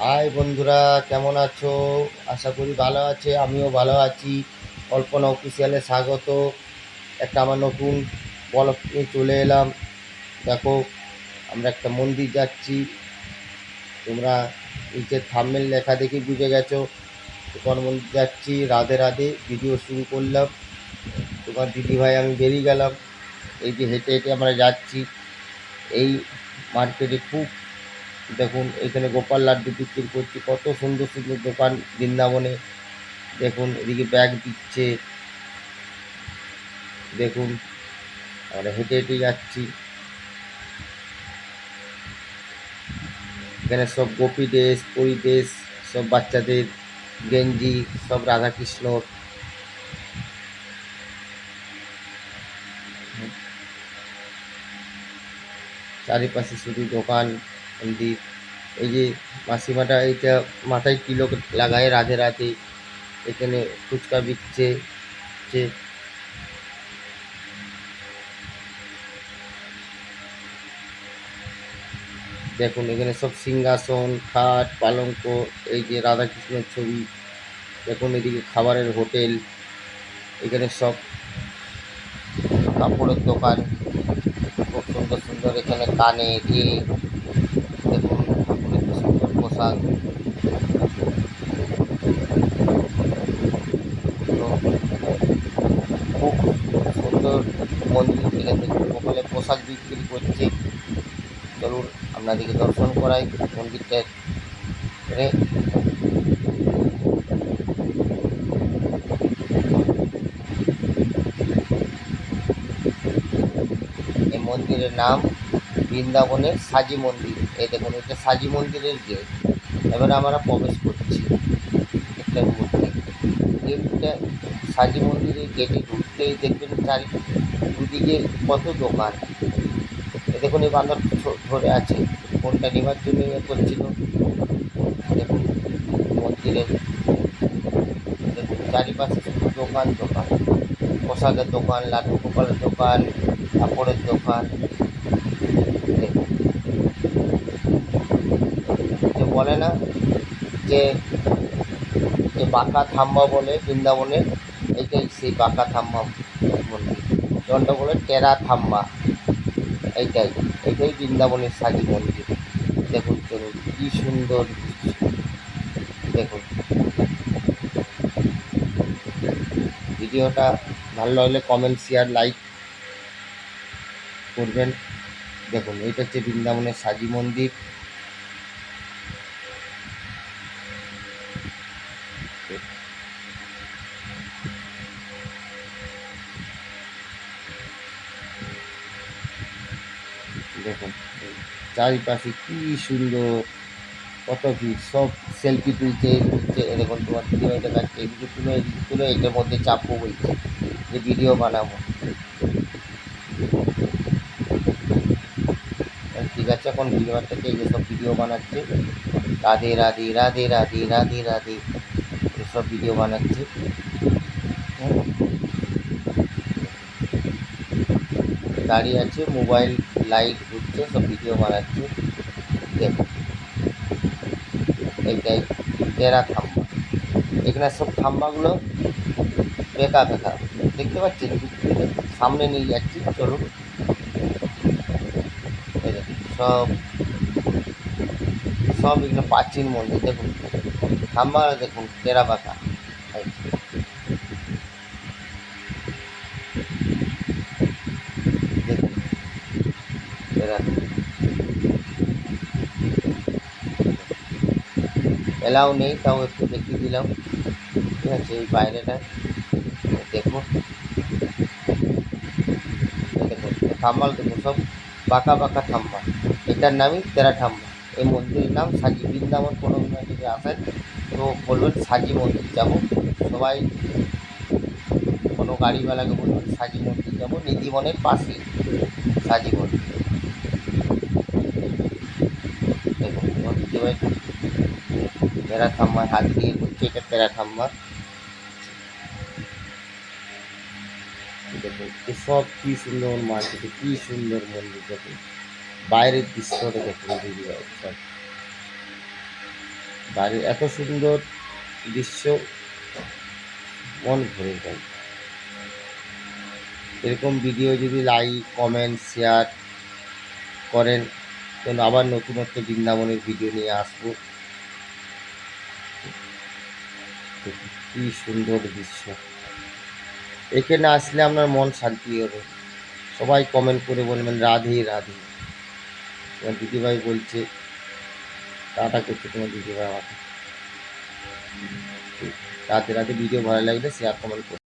High বন্ধুরা, কেমন আছো? আশা করি ভালো আছে, আমিও ভালো আছি। কল্পনা অফিসিয়ালে স্বাগত। একটা আমার নতুন ব্লগ নিয়ে চলে এলাম। দেখো, আমরা একটা মন্দির যাচ্ছি। তোমরা নিচের থাম্বেল লেখা দেখে বুঝে গেছো। তোমার মন্দির যাচ্ছি, রাধে রাধে ভিডিও শুরু করলাম। তোমার দিদিভাই, আমি বেরিয়ে গেলাম। এই যে হেঁটে হেঁটে আমরা যাচ্ছি। এই মার্কেটে খুব দেখুন, এখানে গোপাল লাড্ডু বিক্রি করছি, কত সুন্দর সুন্দর দোকান বৃন্দাবনে। দেখুন, এদিকে ব্যাগ দিচ্ছে। দেখুন, আমরা হেঁটে হেঁটে যাচ্ছি। এখানে সব গোপী ড্রেস পরি ড্রেস সব বাচ্চাদের, গেঞ্জি, সব রাধাকৃষ্ণর চারিপাশে শুধু দোকান। মন্দির এই যে মাসিমাটা এইটা মাথায় তিলক লাগায় রাধে রাধে, এখানে ফুচকা বিকছে, যে দেখুন, এখানে সব সিংহাসন, খাট, পালঙ্ক, এই যে রাধাকৃষ্ণের ছবি, দেখুন, এদিকে খাবারের হোটেল, এখানে সব কাপড়ের দোকান, খুব সুন্দর সুন্দর, এখানে কানে দিয়ে সুন্দর পোশাক তো খুব সুন্দর মন্দির থেকে গোপালের পোশাক বিক্রি করছে চলুন আপনাদেরকে দর্শন করাই মন্দিরটা মন্দিরের নাম বৃন্দাবনের সাজি মন্দির। এই দেখুন এটা সাজি মন্দিরের গেট, এবারে আমরা প্রবেশ করছি গেটটার মধ্যে গেটটা, সাজি মন্দিরের গেটে ঢুকতেই দেখবেন চারি, দুদিকে কত দোকান। এ দেখুন, এই বান্দর ধরে আছে, ফোনটা নেওয়ার জন্য ইয়ে করছিল। দেখুন মন্দিরের দেখুন, চারিপাশে শুধু দোকান দোকান। পোশাকের দোকান, লাড্ডু গোপালের দোকান, কাপড়ের দোকান দেখুন যে বলে না যে যে বাঁকা থাম্বা বলে বৃন্দাবনে এইটাই সেই বাঁকা থাম্বা মন্দির জনটা বলে টেরা থাম্বা, এইটাই এইটাই বৃন্দাবনের সাজি মন্দির। দেখুন, চলুন, কি সুন্দর দেখুন। ভিডিওটা ভালো লাগলে কমেন্ট শেয়ার লাইক করবেন। দেখুন এটা হচ্ছে বৃন্দাবনের সাজি মন্দির। দেখুন, চারিপাশে কি সুন্দর কত ভিড় সব সেলফি তুলছে তুলছে এ দেখুন তোমার দিদিভাই দেখাচ্ছে এদিকে তুলে এদিকে তুলে, এটার মধ্যে চাপবো বলছে যে ভিডিও বানাবো। ঠিক আছে, এখন ভিডিও থেকে সব ভিডিও বানাচ্ছে। রাধে রাধে রাধে রাধে রাধে রাধে এসব ভিডিও বানাচ্ছে। দাঁড়িয়ে আছে মোবাইল লাইট সব ভিডিও বানাচ্ছে দেখুন এইটাই টেরা খাম্বা এখানে সব থাম্বাগুলো বেকা বেকা দেখতে পাচ্ছেন সামনে নিয়ে যাচ্ছি চলুন সব সব এগুলো প্রাচীন মন্দির দেখুন থাম্বা দেখুন টেরা বাঁকা এই। দেখুন টেরা এলাও নেই, তাও একটু দেখিয়ে দিলাম। ঠিক আছে, এই বাইরেটা দেখুন থাম্বাল দেখুন সব বাঁকা বাঁকা থাম্বা এটার নামই তেরা থাম্বা এই মন্দিরের নাম সাজি বৃন্দাবন কোনো যদি আসেন তো বলবেন সাজি মন্দির যাব। সবাই কোনো গাড়িওয়ালাকে বলবেন সাজি মন্দির যাব। নিধিবনের পাশে সাজি মন্দির দেখুন তোমার দিদিভাই তেরা থাম্বা হাত দিয়ে করছে এটা তেরা থাম্বা দেখুন সব কি সুন্দর মার্কেটে, কি সুন্দর মন্দির, দেখুন। বাইরের দৃশ্যটা দেখুন বাইরে এত সুন্দর দৃশ্য, মন ভরে যায়। এরকম ভিডিও যদি লাইক কমেন্ট শেয়ার করেন তাহলে আবার নতুনত্ব বৃন্দাবনের ভিডিও নিয়ে আসব। কি সুন্দর দৃশ্য। এখানে আসলে আপনার মন শান্তি হবে। সবাই কমেন্ট করে বলবেন, রাধে রাধে। তোমার দিদিভাই বলছে টাটা করছে তোমার দিদিভাই আমাকে। রাতে রাতে ভিডিও ভালো লাগলে শেয়ার কমেন্ট